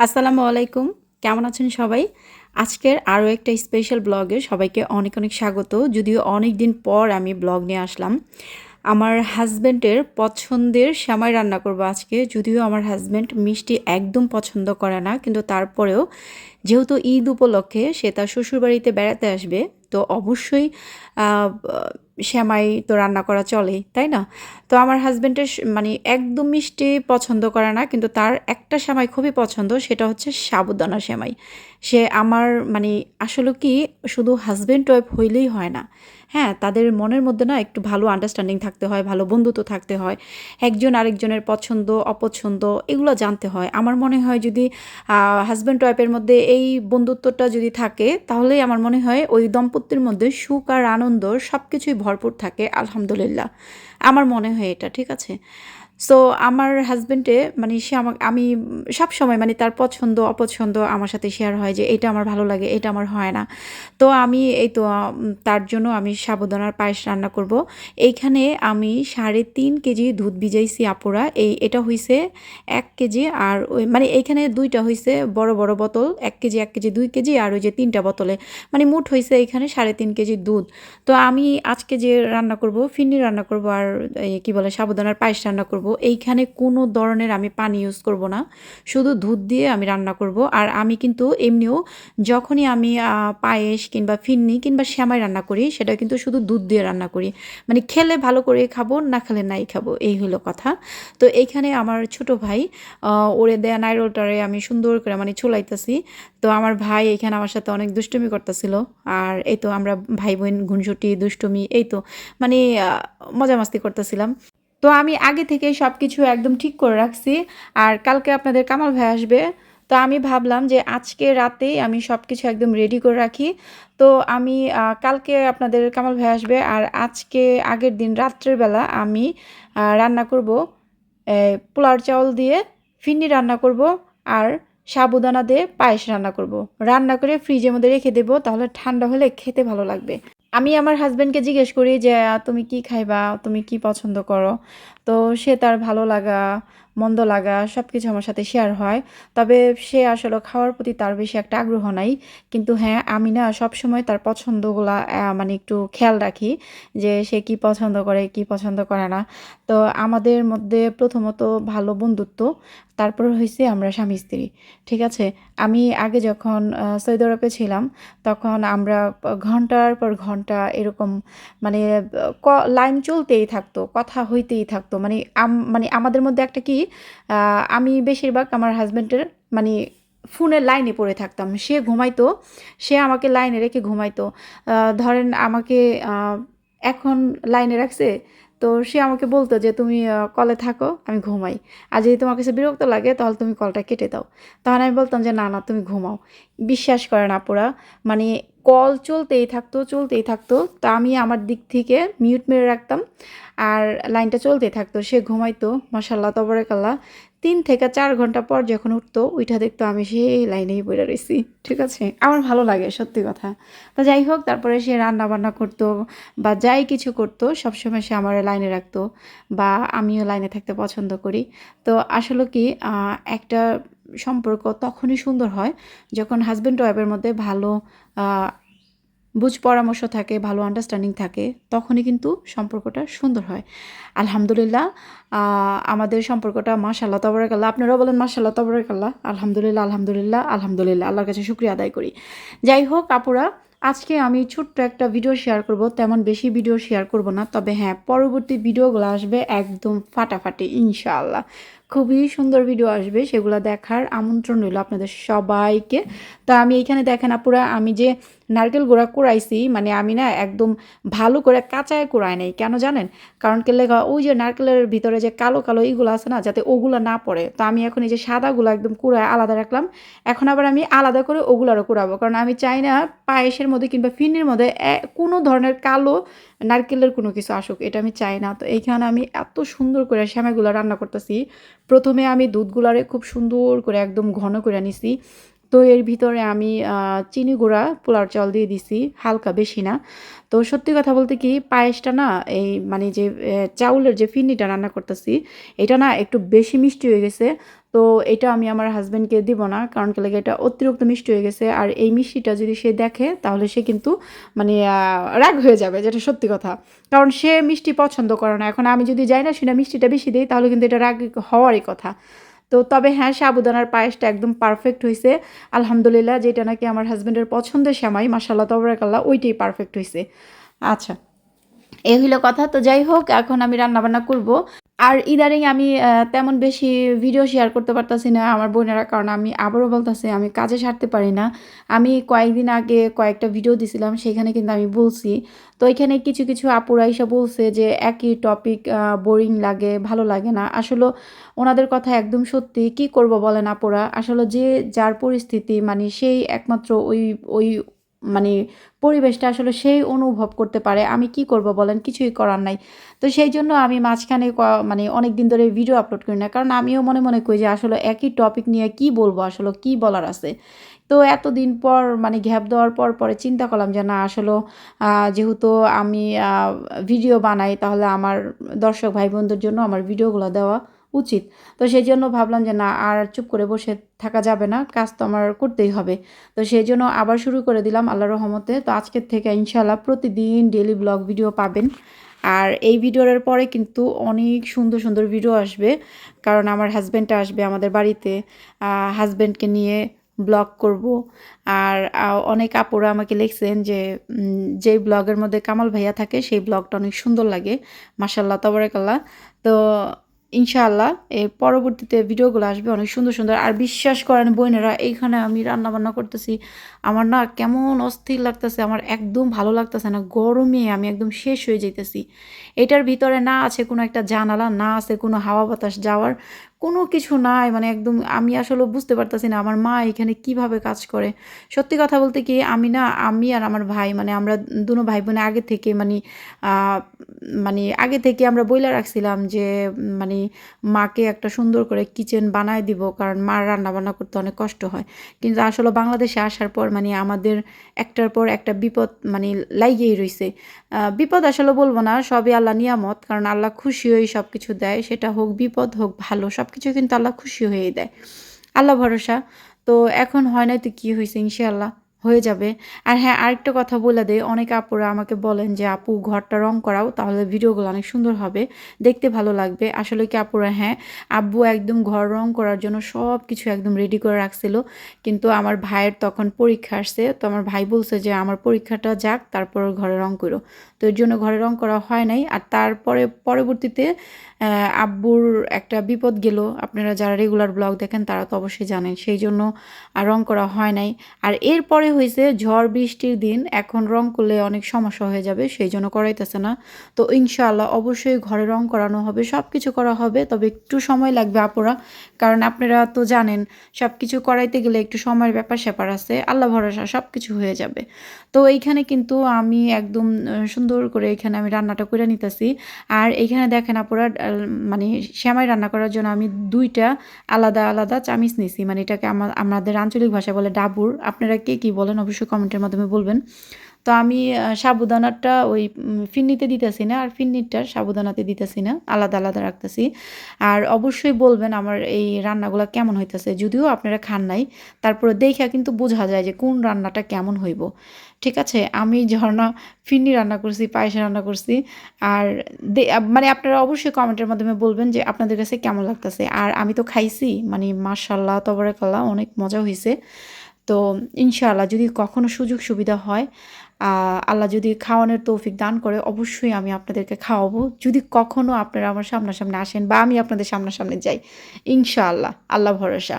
আসসালামু আলাইকুম। কেমন আছেন সবাই? আজকের আরও একটা স্পেশাল ব্লগে সবাইকে অনেক অনেক স্বাগত। যদিও অনেক দিন পর আমি ব্লগ নিয়ে আসলাম। আমার হাজব্যান্ডের পছন্দের শ্যামাই রান্না করব আজকে। যদিও আমার হাজব্যান্ড মিষ্টি একদম পছন্দ করে না, কিন্তু তারপরেও যেহেতু ঈদ উপলক্ষে সে তার শ্বশুরবাড়িতে বেড়াতে আসবে, তো অবশ্যই শ্যামাই তো রান্না করা চলে তাই না? তো আমার হাজব্যান্ডের মানে একদম মিষ্টি পছন্দ করে না, কিন্তু তার একটা সেমাই খুবই পছন্দ, সেটা হচ্ছে সাবুদানা শ্যামাই সে আমার মানে আসলে কি, শুধু হাজব্যান্ড ওয়াইফ হইলেই হয় না। হ্যাঁ তাদের মনের মধ্যে না একটু ভালো আন্ডারস্ট্যান্ডিং থাকতে হয়, ভালো বন্ধুত্ব থাকতে হয়। একজন আরেকজনের পছন্দ, অপছন্দ এগুলো জানতে হয়। আমার মনে হয় যদি হাজব্যান্ড ওয়াইফের মধ্যে এই বন্ধুত্বটা যদি থাকে, তাহলেই আমার মনে হয় ওই দম্পতির মধ্যে সুখ আর আনন্দ সব কিছুই ভরপুর থাকে, আলহামদুলিল্লাহ। আমার মনে হয় এটা, ঠিক আছে? সো আমার হাজব্যান্ডে মানে সে আমাকে, আমি সব সময় মানে তার পছন্দ, অপছন্দ আমার সাথে শেয়ার হয় যে, এটা আমার ভালো লাগে, এটা আমার হয় না। তো আমি এই তো, তার জন্য আমি সাবুদানার পায়েস রান্না করব। এইখানে আমি সাড়ে তিন কেজি দুধ ভিজাইছি আপুরা। এই, এটা হইছে এক কেজি আর ওই মানে এইখানে দুইটা হইছে বড় বড় বোতল, এক কেজি এক কেজি, দুই কেজি আর ওই যে তিনটা বোতলে। মানে মোট হয়েছে এইখানে সাড়ে তিন কেজি দুধ। তো আমি আজকে যে রান্না করব, ফিন্নি রান্না করব আর কি বলে, সাবুদানার পায়েস রান্না করব। এইখানে কোনো ধরনের আমি পানি ইউজ করব না। শুধু দুধ দিয়ে আমি রান্না করব। আর আমি কিন্তু এমনিও যখনই আমি পায়েস কিংবা ফিন্নি কিংবা শ্যামাই রান্না করি, সেটা কিন্তু শুধু দুধ দিয়ে রান্না করি। মানে খেলে ভালো করে খাব, না খেলে নাই খাব, এই হলো কথা। তো এইখানে আমার ছোট ভাই ওরে দেয়া নাইরোটারে আমি সুন্দর করে মানে চুলাইতেছি তো আমার ভাই এখানে আমার সাথে অনেক দুষ্টুমি করতেছিল। আর এই তো আমরা ভাই বোন ঘুনসুটি দুষ্টুমি, এই তো মানে মজা মাস্তি করতেছিলাম। তো আমি আগে থেকে সব কিছু একদম ঠিক করে রাখছি। আর কালকে আপনাদের কামাল ভাই আসবে। তো আমি ভাবলাম যে আজকে রাতেই আমি সব কিছু একদম রেডি করে রাখি। তো আমি কালকে আপনাদের কামাল ভাই আসবে। আর আজকে, আগের দিন রাত্রের বেলা আমি রান্না করব পোলার চাউল দিয়ে ফিন্নি রান্না করব আর সাবুদানা দিয়ে পায়েস রান্না করব। রান্না করে ফ্রিজের মধ্যে রেখে দেবো, তাহলে ঠান্ডা হলে খেতে ভালো লাগবে। আমি আমার হাজব্যান্ডকে জিজ্ঞেস করি যে তুমি কি খাইবা? তুমি কি পছন্দ করো? তো সে তার ভালো লাগা মন্দ লাগা সব কিছু আমার সাথে শেয়ার হয়। তবে সে আসলে খাওয়ার প্রতি তার বেশি একটা আগ্রহ নাই। কিন্তু হ্যাঁ আমি না সবসময় তার পছন্দগুলা মানে একটু খেয়াল রাখি যে সে কি পছন্দ করে, কি পছন্দ করে না। তো আমাদের মধ্যে প্রথমত ভালো বন্ধুত্ব, তারপর হয়েছে আমরা স্বামী স্ত্রী, ঠিক আছে? আমি আগে যখন সৌদি আরবে ছিলাম, তখন আমরা ঘণ্টার পর ঘণ্টা এরকম মানে লাইন চলতেই থাকতো, কথা হইতেই থাকতো। মানে মানে আমাদের মধ্যে একটা কি আমি বেশিরভাগ আমার হাজব্যান্ডের মানে ফোনের লাইনে পড়ে থাকতাম। সে ঘুমাইতো, সে আমাকে লাইনে রেখে ঘুমাইতো। ধরেন আমাকে এখন লাইনে রাখছে, তো সে আমাকে বলতো যে, তুমি কলে থাকো, আমি ঘুমাই। আর যদি তোমার কাছে বিরক্ত লাগে, তাহলে তুমি কলটা কেটে দাও। তখন আমি বলতাম যে, না না, তুমি ঘুমাও। বিশ্বাস করে না পুরা মানে কল চলতেই থাকতো চলতেই থাকতো। তা আমি আমার দিক থেকে মিউট মেরে রাখতাম আর লাইনটা চলতেই থাকতো, সে ঘুমাইতো মাসাল্লাহ তবরেকাল্লাহ। তিন থেকে চার ঘণ্টা পর যখন উঠতো ওইটা দেখতো আমি সেই লাইনেই বইরা রয়েছি ঠিক আছে? আমার ভালো লাগে, সত্যি কথা। তো যাই হোক, তারপরে সে রান্না বান্না করতো বা যাই কিছু করতো, সবসময় সে আমার লাইনে রাখতো বা আমিও লাইনে থাকতে পছন্দ করি। তো আসলে কি একটা সম্পর্ক তখনই সুন্দর হয় যখন হাজব্যান্ড ওয়াইফের মধ্যে ভালো বুঝ পরামর্শ থাকে, ভালো আন্ডারস্ট্যান্ডিং থাকে, তখনই কিন্তু সম্পর্কটা সুন্দর হয়। আলহামদুলিল্লাহ আমাদের সম্পর্কটা মাশাল্লাহ তবরাকাল্লাহ। আপনারাও বলেন মাশাল্লাহ তবরাকাল্লাহ। আলহামদুলিল্লাহ আলহামদুলিল্লাহ আলহামদুলিল্লাহ। আল্লাহর কাছে শুক্রিয়া আদায় করি। যাই হোক, আপুরা, আজকে আমি ছোট্ট একটা ভিডিও শেয়ার করব। তেমন বেশি ভিডিও শেয়ার করব না। তবে হ্যাঁ পরবর্তী ভিডিওগুলো আসবে একদম ফাটাফাটি, ইনশাআল্লাহ। খুবই সুন্দর ভিডিও আসবে, সেগুলো দেখার আমন্ত্রণ রইল আপনাদের সবাইকে। তা আমি এইখানে দেখেন আপুরা, আমি যে নারকেল গুঁড়া কুড়াইছি মানে আমি না একদম ভালো করে কাঁচায় কুড়াই নাই। কেন জানেন? কারণ কে লেখা ওই যে নারকেলের ভিতরে যে কালো কালো এইগুলো আছে না, যাতে ওগুলো না পড়ে। তো আমি এখন এই যে সাদাগুলো একদম কুড়ায় আলাদা রাখলাম। এখন আবার আমি আলাদা করে ওগুলারও কুড়াবো। কারণ আমি চাই না পায়েসের মধ্যে কিংবা ফিন্নির মধ্যে কোনো ধরনের কালো নারকেলের কোনো কিছু আসুক। এটা আমি চাই না। তো এইখানে আমি এত সুন্দর করে শ্যামাগুলো রান্না করতেছি। প্রথমে আমি দুধগুলারে খুব সুন্দর করে একদম ঘন করে নিছি। তো এর ভিতরে আমি চিনি গুঁড়া পোলার চাল দিয়ে দিছি, হালকা বেশি না। তো সত্যি কথা বলতে কি, পায়েসটা না, এই মানে যে চাউলের যে ফিন্নিটা রান্না করতেছি, এটা না একটু বেশি মিষ্টি হয়ে গেছে। তো এটা আমি আমার হাজব্যান্ডকে দিব না, কারণ কি লাগে, এটা অতিরিক্ত মিষ্টি হয়ে গেছে। আর এই মিষ্টিটা যদি সে দেখে, তাহলে সে কিন্তু মানে রাগ হয়ে যাবে, যেটা সত্যি কথা। কারণ সে মিষ্টি পছন্দ করে না। এখন আমি যদি যাই না সেটা মিষ্টিটা বেশি দিই তাহলে কিন্তু এটা রাগ হওয়ারই কথা। তো তবে হ্যাঁ সাবুদানার পায়েসটা একদম পারফেক্ট হয়েছে আলহামদুলিল্লাহ, যেটা নাকি আমার হাজব্যান্ডের পছন্দের সেমাই মাসাল্লাহ তবরাকাল্লাহ, ওইটাই পারফেক্ট হয়েছে আচ্ছা এই হইল কথা। তো যাই হোক, এখন আমি রান্নাবান্না করব। আর ইদারিং আমি তেমন বেশি ভিডিও শেয়ার করতে পারতাছি না আমার বোনেরা, কারণ আমি আবারও বলতেছি, আমি কাজে সারতে পারি না। আমি কয়েকদিন আগে কয়েকটা ভিডিও দিছিলাম, সেখানে কিন্তু আমি বলছি। তো এখানে কিছু কিছু আপুরা এসে বলছে যে, একই টপিক বোরিং লাগে, ভালো লাগে না। আসলে ওনাদের কথা একদম সত্যি। কি করব বলেন আপুরা? আসলে যে যার পরিস্থিতি মানে সেই একমাত্র ওই ওই মানে পরিবেশটা আসলে সেই অনুভব করতে পারে। আমি কি করব বলেন? কিছুই করার নাই। তো সেই জন্য আমি মাঝখানে মানে অনেক দিন ধরে ভিডিও আপলোড করি না। কারণ আমিও মনে মনে করি যে আসলে একই টপিক নিয়ে কি বলব? আসলে কি বলার আছে? তো এতদিন পর মানে গ্যাপ দেওয়ার পর পরে চিন্তা করলাম যে না, আসলে যেহেতু আমি ভিডিও বানাই, তাহলে আমার দর্শক ভাই বোনদের জন্য আমার ভিডিওগুলো দেওয়া উচিত। তো সেই জন্য ভাবলাম যে, না, আর চুপ করে বসে থাকা যাবে না, কাজ তো আমার করতেই হবে। তো সেই জন্য আবার শুরু করে দিলাম আল্লাহ রহমতে। তো আজকের থেকে ইনশাল্লাহ প্রতিদিন ডেলি ব্লগ ভিডিও পাবেন। আর এই ভিডিওর পরে কিন্তু অনেক সুন্দর সুন্দর ভিডিও আসবে। কারণ আমার হাজব্যান্ডটা আসবে আমাদের বাড়িতে। হাজব্যান্ডকে নিয়ে ব্লগ করব। আর অনেক আপুরা আমাকে লিখছেন যে যেই ব্লগের মধ্যে কামাল ভাইয়া থাকে, সেই ব্লগটা অনেক সুন্দর লাগে। মাসাল্লাহ তবরাকাল্লাহ। তো ইনশাআল্লাহ এর পরবর্তীতে ভিডিওগুলো আসবে অনেক সুন্দর সুন্দর। আর বিশ্বাস করেন বোনেরা, এইখানে আমি রান্না বান্না করতেছি। আমার না কেমন অস্থির লাগতেছে, আমার একদম ভালো লাগতেছে না, গরমে আমি একদম শেষ হয়ে যেতেছি এটার ভিতরে না আছে কোনো একটা জানালা, না আছে কোনো হাওয়া বাতাস যাওয়ার। কোনো কিছু নাই মানে একদম আমি আসলে বুঝতে পারতেছি না আমার মা এখানে কীভাবে কাজ করে। সত্যি কথা বলতে কি আমি না আমি আর আমার ভাই মানে আমরা দুনো ভাই বোনে আগে থেকে মানে মানে আগে থেকে আমরা বইলা রাখছিলাম যে মানে মাকে একটা সুন্দর করে কিচেন বানায় দিব কারণ মার রান্না বান্না করতে অনেক কষ্ট হয়। কিন্তু আসলে বাংলাদেশে আসার পর মানে আমাদের একটার পর একটা বিপদ মানে লাইগেই আহ, বিপদ আসলে বলব না সবই আল্লাহ নিয়ামত কারণ আল্লাহ খুশি হয়ে সব কিছু দেয় সেটা হোক বিপদ হোক ভালো সব কিছু কিন্তু আল্লাহ খুশি হয়ে দেয়। আল্লাহ ভরসা। তো এখন হয় না তো কী হয়েছে ইনশাআল্লাহ হয়ে যাবে। আর হ্যাঁ আরেকটা কথা বলে দেয় অনেক আপুরা আমাকে বলেন যে, আপু, ঘরটা রং করাও, তাহলে ভিডিওগুলো অনেক সুন্দর হবে, দেখতে ভালো লাগবে। আসলে কি আপুরা হ্যাঁ আব্বু একদম ঘর রং করার জন্য সব কিছু একদম রেডি করে রাখছিল। কিন্তু আমার ভাইয়ের তখন পরীক্ষা আসছে, তো আমার ভাই বলছে যে, আমার পরীক্ষাটা যাক, তারপর ঘরে রং করো। তো এর জন্য ঘরে রং করা হয় নাই। আর তারপরে পরবর্তীতে আব্বুর একটা বিপদ গেল। আপনারা যারা রেগুলার ব্লগ দেখেন তারা তো অবশ্যই জানেন সেই জন্য আর রং করা হয় নাই। আর এরপরে হয়েছে ঝড় বৃষ্টির দিন এখন রং করলে অনেক সমস্যা হয়ে যাবে সেই জন্য করাইতেছে না। তো ইনশাআল্লাহ অবশ্যই ঘরে রং করানো হবে সব কিছু করা হবে তবে একটু সময় লাগবে আপুরা কারণ আপনারা তো জানেন সব কিছু করাইতে গেলে একটু সময়ের ব্যাপার স্যাপার আছে আল্লাহ ভরসা সব কিছু হয়ে যাবে। তো এইখানে কিন্তু আমি একদম আহ, সুন্দর করে এখানে আমি রান্নাটা করে নিতেছি। আর এখানে দেখেন আপুরা মানে শ্যামাই রান্না করার জন্য আমি দুইটা আলাদা আলাদা চামিচ নিছি। মানে এটাকে আমাদের আঞ্চলিক ভাষায় বলে ডাবুর। আপনারা কে কি বলেন অবশ্যই কমেন্টের মাধ্যমে বলবেন। তো আমি সাবুদানাটা ওই ফিন্নিতে দিতেছি না, আর ফিন্নিটার সাবুদানাতে দিতেছি না, আলাদা আলাদা রাখতেছি। আর অবশ্যই বলবেন আমার এই রান্নাগুলো কেমন হইতেছে, যদিও আপনারা খান নাই, তারপরে দেখা কিন্তু বোঝা যায় যে কোন রান্নাটা কেমন হইব। ঠিক আছে? আমি ঝর্ণা ফিন্নি রান্না করছি, পায়েস রান্না করছি, আর মানে আপনারা অবশ্যই কমেন্টের মাধ্যমে বলবেন যে আপনাদের কাছে কেমন লাগতেছে। আর আমি তো খাইছি মানে মার্শাল্লাহ তবরাকাল্লাহ, অনেক মজা হয়েছে তো ইনশাআল্লাহ যদি কখনো সুযোগ সুবিধা হয় আল্লাহ যদি খাওয়ানোর তৌফিক দান করে, অবশ্যই আমি আপনাদেরকে খাওয়াবো। যদি কখনো আপনারা আমার সামনাসামনি আসেন বা আমি আপনাদের সামনাসামনি যাই, ইনশাআল্লাহ, আল্লাহ ভরসা।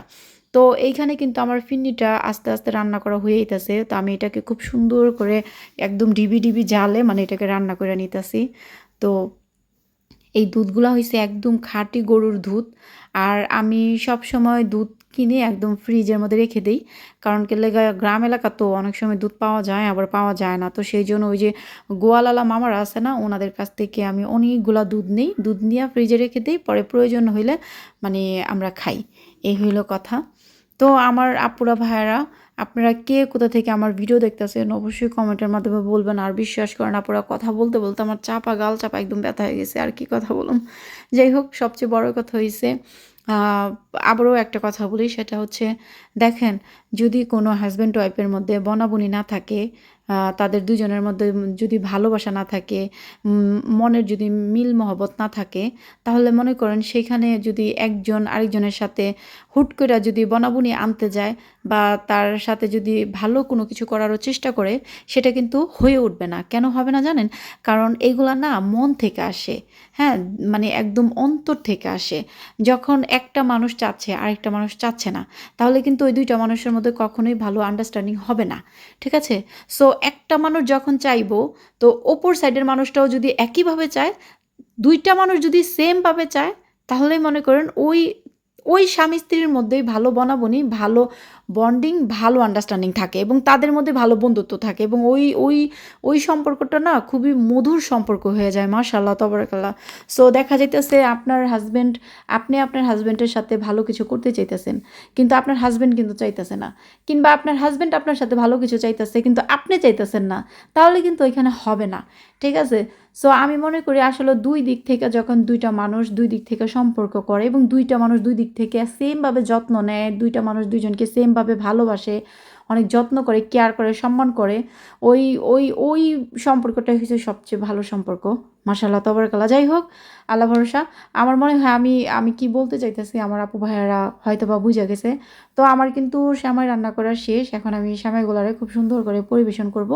তো এইখানে কিন্তু আমার ফিন্নিটা আস্তে আস্তে রান্না করা হয়েইতেছে তো আমি এটাকে খুব সুন্দর করে একদম ডিবি ডিবি জালে মানে এটাকে রান্না করে নিতেছি। তো এই দুধগুলো হয়েছে একদম খাঁটি গরুর দুধ। আর আমি সব সময় দুধ কিনে একদম ফ্রিজের মধ্যে রেখে দিই। কারণ কি লেগে, গ্রাম এলাকা তো অনেক সময় দুধ পাওয়া যায়, আবার পাওয়া যায় না। তো সেই জন্য ওই যে গোয়ালালা মামারা আছে না, ওনাদের কাছ থেকে আমি অনেকগুলা দুধ নিই। দুধ নিয়ে ফ্রিজে রেখে দিই, পরে প্রয়োজন হইলে মানে আমরা খাই। এই হইল কথা। তো আমার আপুরা, ভাইয়েরা, আপনারা কে কোথা থেকে আমার ভিডিও দেখতেছেন, অবশ্যই কমেন্টের মাধ্যমে বলবেন। আর বিশ্বাস করেন, আপুরা কথা বলতে বলতে আমার চাপা গাল চাপা একদম ব্যথা হয়ে গেছে। আর কি কথা বলুন যাই হোক, সবচেয়ে বড় কথা হয়েছে আবারও একটা কথা বলি, সেটা হচ্ছে, দেখেন, যদি কোনো হাজব্যান্ড ওয়াইফের মধ্যে বনাবনি না থাকে তাদের দুজনের মধ্যে যদি ভালোবাসা না থাকে মনের যদি মিল মহব্বত না থাকে, তাহলে মনে করেন সেখানে যদি একজন আরেকজনের সাথে হুট করে যদি বনাবনি আনতে যায় বা তার সাথে যদি ভালো কোনো কিছু করারও চেষ্টা করে, সেটা কিন্তু হয়ে উঠবে না। কেন হবে না জানেন? কারণ এগুলা না মন থেকে আসে। হ্যাঁ মানে একদম অন্তর থেকে আসে। যখন একটা মানুষ চাচ্ছে, আরেকটা মানুষ চাচ্ছে না, তাহলে কিন্তু ওই দুইটা মানুষের মধ্যে কখনোই ভালো আন্ডারস্ট্যান্ডিং হবে না। ঠিক আছে? সো একটা মানুষ যখন চাইব, তো ওপর সাইডের মানুষটাও যদি একইভাবে চায়, দুইটা মানুষ যদি সেমভাবে চায় তাহলে মনে করেন ওই ওই স্বামী স্ত্রীর মধ্যেই ভালো বনাবনি, ভালো বন্ডিং ভালো আন্ডারস্ট্যান্ডিং থাকে এবং তাদের মধ্যে ভালো বন্ধুত্ব থাকে এবং ওই ওই ওই সম্পর্কটা না খুবই মধুর সম্পর্ক হয়ে যায় মাশাল্লাহ তবরাকাল্লাহ। সো দেখা যাইতেছে আপনার হাজব্যান্ড আপনি আপনার হাজব্যান্ডের সাথে ভালো কিছু করতে চাইতেছেন, কিন্তু আপনার হাজব্যান্ড কিন্তু চাইতেছে না। কিংবা আপনার হাজব্যান্ড আপনার সাথে ভালো কিছু চাইতেছে, কিন্তু আপনি চাইতেছেন না, তাহলে কিন্তু ওইখানে হবে না, ঠিক আছে? সো আমি মনে করি আসলে দুই দিক থেকে যখন দুইটা মানুষ দুই দিক থেকে সম্পর্ক করে এবং দুইটা মানুষ দুই দিক থেকে সেমভাবে যত্ন নেয়, দুইটা মানুষ দুইজনকে সেমভাবে ভালোবাসে, অনেক যত্ন করে কেয়ার করে, সম্মান করে। ওই ওই ওই সম্পর্কটাই হচ্ছে সবচেয়ে ভালো সম্পর্ক। মাসাল্লাহ তবরকাল্লা যাই হোক, আল্লাহ ভরসা। আমার মনে হয় আমি আমি কি বলতে চাইতেছি আমার আপু ভাইয়ারা হয়তো বা বুঝে গেছে। তো আমার কিন্তু শ্যামাই রান্না করা শেষ। এখন আমি শ্যামাইগুলারে খুব সুন্দর করে পরিবেশন করব,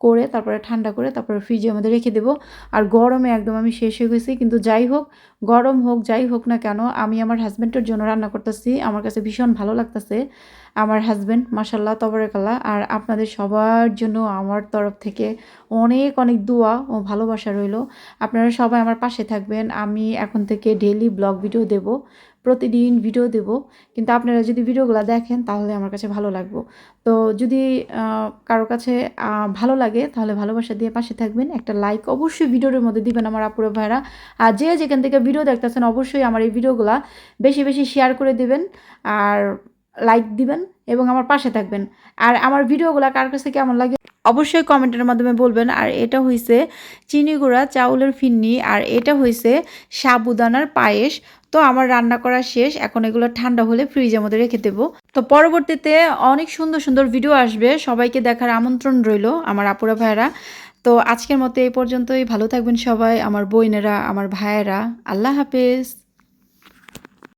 করে তারপরে ঠান্ডা করে তারপরে ফ্রিজে মধ্যে রেখে দেবো। আর গরমে একদম আমি শেষ হয়ে গেছি। কিন্তু যাই হোক, গরম হোক, যাই হোক না কেন, আমি আমার হাজব্যান্ডের জন্য রান্না করতেছি। আমার কাছে ভীষণ ভালো লাগতেছে। আমার হাজব্যান্ড মাসাল্লাহ তবরেকাল্লা আর আপনাদের সবার জন্য আমার তরফ থেকে অনেক অনেক দোয়া ও ভালোবাসা রইল। আপনারা সবাই আমার পাশে থাকবেন। আমি এখন থেকে ডেলি ব্লগ ভিডিও দেব, প্রতিদিন ভিডিও দেব। কিন্তু আপনারা যদি ভিডিওগুলো দেখেন, তাহলে আমার কাছে ভালো লাগবো। তো যদি কারও কাছে ভালো লাগে, তাহলে ভালোবাসা দিয়ে পাশে থাকবেন। একটা লাইক অবশ্যই ভিডিওর মধ্যে দিবেন আমার আপুরে ভাইরা। আর যে যেখান থেকে ভিডিও দেখতেছেন, অবশ্যই আমার এই ভিডিওগুলা বেশি বেশি শেয়ার করে দেবেন। আর লাইক দিবেন এবং আমার পাশে থাকবেন। আর আমার ভিডিওগুলো কার কাছে কেমন লাগে অবশ্যই কমেন্টের মাধ্যমে বলবেন। আর এটা হইছে চিনি গুঁড়া, চাউলের ফিন্নি, আর এটা হইছে সাবুদানার পায়েস। তো আমার রান্না করা শেষ, এখন এগুলো ঠান্ডা হলে ফ্রিজের মধ্যে রেখে দেবো। তো পরবর্তীতে অনেক সুন্দর সুন্দর ভিডিও আসবে, সবাইকে দেখার আমন্ত্রণ রইল আমার আপুরা ভাইয়েরা। তো আজকের মতো এই পর্যন্তই, ভালো থাকবেন সবাই, আমার বোনেরা, আমার ভাইয়েরা। আল্লাহ হাফেজ।